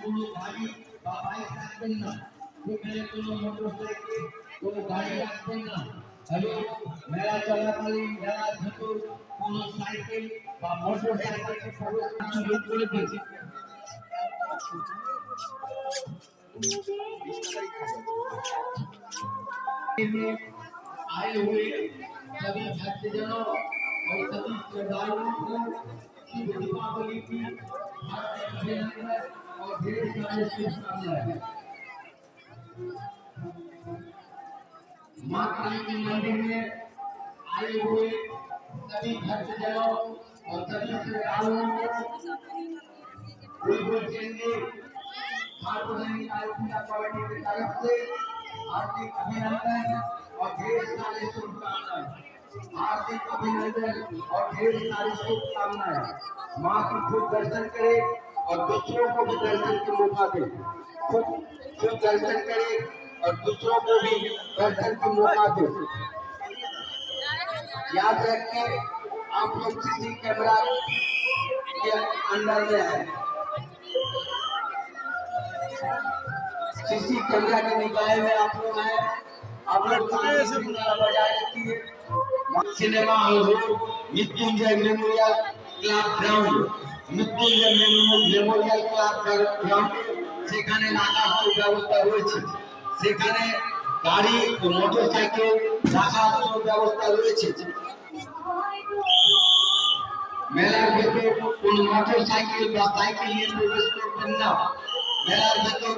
কোনো গাড়ি বা মোটরসাইকেল গাড়ি রাখবেন না এবং মেলা কোনো সাইকেল বা মোটর প্রবেশ করে দিয়েছে आए हुए सभी भक्तजनों और सभी श्रद्धालुओं को शुभ दीपावली की हार्दिक अभिनंदन और ढेर सारे शुभकामनाएं माँ काली के मंदिर में आए हुए सभी भक्तजनों और सभी श्रद्धालुओं को बुलबुल चेंगे हार्दिक अभिनंदन। और ढेर सारी शुभकामनाएँ माँ की खुद दर्शन करे और दूसरों को भी दर्शन की मौका दे खुद खुद दर्शन करे और दूसरों को भी दर्शन की मौका दे याद रखिए आप लोग सीसी कैमरा के अंदर में है सीसी कैमरा के निगाह में आप लोग हैं आप लोग कैमरा बजाय रखिए cinema hall road Mrityunjay memorial club ground Mrityunjay memorial club ground সেখানে নানা ব্যবস্থা রয়েছে সেখানে গাড়ি ও মোটর সাইকেল রাখার ব্যবস্থা রয়েছে মেলার ভেতর কোন মোটর সাইকেল বা সাইকেল নিয়ে প্রবেশ করবেন না মেলার ভেতর